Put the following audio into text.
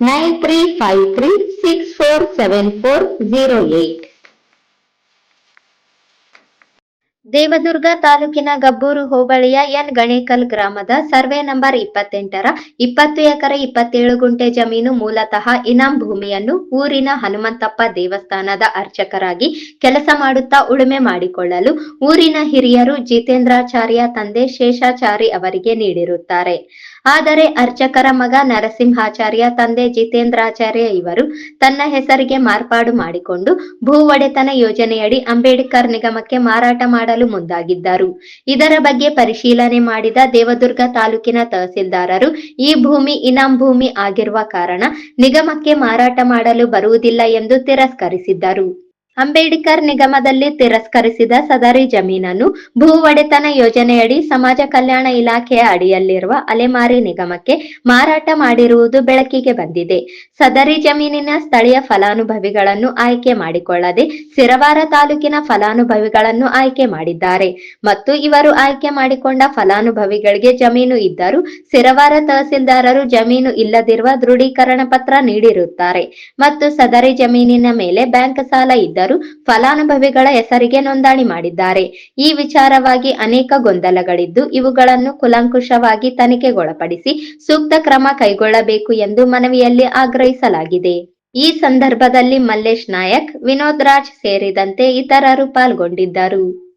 Nine three five three six four seven four zero eight. Devadurga ತಾಲೂಕಿನ ಗಬ್ಬೂರು ಹೋಬಳಿಯ N Ganekal ಗ್ರಾಮದ survey number ಇಪ್ಪತ್ತೆಂಟರ ಇಪ್ಪತ್ತು ಎಕರೆ ಇಪ್ಪತ್ತೇಳು ಗುಂಟೆ ಜಮೀನು ಮೂಲತಃ ಇನಾಂ ಭೂಮಿಯನ್ನು ಊರಿನ ಹನುಮಂತಪ್ಪ ದೇವಸ್ಥಾನದ ಅರ್ಚಕರಾಗಿ ಕೆಲಸ ಮಾಡುತ್ತಾ ಉಳುಮೆ ಮಾಡಿಕೊಳ್ಳಲು ಊರಿನ ಹಿರಿಯರು ಜಿತೇಂದ್ರಾಚಾರ್ಯ ತಂದೆ ಶೇಷಾಚಾರಿ ಅವರಿಗೆ ನೀಡಿರುತ್ತಾರೆ. ಆದರೆ ಅರ್ಚಕರ ಮಗ ನರಸಿಂಹಾಚಾರ್ಯ, ತಂದೆ ಜಿತೇಂದ್ರಾಚಾರ್ಯ ಇವರು ತನ್ನ ಹೆಸರಿಗೆ ಮಾರ್ಪಾಡು ಮಾಡಿಕೊಂಡು ಭೂ ಒಡೆತನ ಯೋಜನೆಯಡಿ ಅಂಬೇಡ್ಕರ್ ನಿಗಮಕ್ಕೆ ಮಾರಾಟ ಮಾಡಲು ಮುಂದಾಗಿದ್ದರು. ಇದರ ಬಗ್ಗೆ ಪರಿಶೀಲನೆ ಮಾಡಿದ ದೇವದುರ್ಗ ತಾಲೂಕಿನ ತಹಸೀಲ್ದಾರರು, ಈ ಭೂಮಿ ಇನಾಂ ಭೂಮಿ ಆಗಿರುವ ಕಾರಣ ನಿಗಮಕ್ಕೆ ಮಾರಾಟ ಮಾಡಲು ಬರುವುದಿಲ್ಲ ಎಂದು ತಿರಸ್ಕರಿಸಿದ್ದರು. ಅಂಬೇಡ್ಕರ್ ನಿಗಮದಲ್ಲಿ ತಿರಸ್ಕರಿಸಿದ ಸದರಿ ಜಮೀನನ್ನು ಭೂ ಒಡೆತನ ಯೋಜನೆಯಡಿ ಸಮಾಜ ಕಲ್ಯಾಣ ಇಲಾಖೆಯ ಅಡಿಯಲ್ಲಿರುವ ಅಲೆಮಾರಿ ನಿಗಮಕ್ಕೆ ಮಾರಾಟ ಮಾಡಿರುವುದು ಬೆಳಕಿಗೆ ಬಂದಿದೆ. ಸದರಿ ಜಮೀನಿನ ಸ್ಥಳೀಯ ಫಲಾನುಭವಿಗಳನ್ನು ಆಯ್ಕೆ ಮಾಡಿಕೊಳ್ಳದೆ ಸಿರವಾರ ತಾಲೂಕಿನ ಫಲಾನುಭವಿಗಳನ್ನು ಆಯ್ಕೆ ಮಾಡಿದ್ದಾರೆ. ಮತ್ತು ಇವರು ಆಯ್ಕೆ ಮಾಡಿಕೊಂಡ ಫಲಾನುಭವಿಗಳಿಗೆ ಜಮೀನು ಇದ್ದರೂ ಸಿರವಾರ ತಹಸೀಲ್ದಾರರು ಜಮೀನು ಇಲ್ಲದಿರುವ ದೃಢೀಕರಣ ಪತ್ರ ನೀಡಿರುತ್ತಾರೆ. ಮತ್ತು ಸದರಿ ಜಮೀನಿನ ಮೇಲೆ ಬ್ಯಾಂಕ್ ಸಾಲ ಇದ್ದರೂ ಫಲಾನುಭವಿಗಳ ಹೆಸರಿಗೆ ನೋಂದಣಿ ಮಾಡಿದ್ದಾರೆ. ಈ ವಿಚಾರವಾಗಿ ಅನೇಕ ಗೊಂದಲಗಳಿದ್ದು ಇವುಗಳನ್ನು ಕುಲಂಕುಷವಾಗಿ ತನಿಖೆಗೊಳಪಡಿಸಿ ಸೂಕ್ತ ಕ್ರಮ ಕೈಗೊಳ್ಳಬೇಕು ಎಂದು ಮನವಿಯಲ್ಲಿ ಆಗ್ರಹಿಸಲಾಗಿದೆ. ಈ ಸಂದರ್ಭದಲ್ಲಿ ಮಲ್ಲೇಶ್ ನಾಯಕ್, ವಿನೋದ್ ರಾಜ್ ಸೇರಿದಂತೆ ಇತರರು ಪಾಲ್ಗೊಂಡಿದ್ದರು.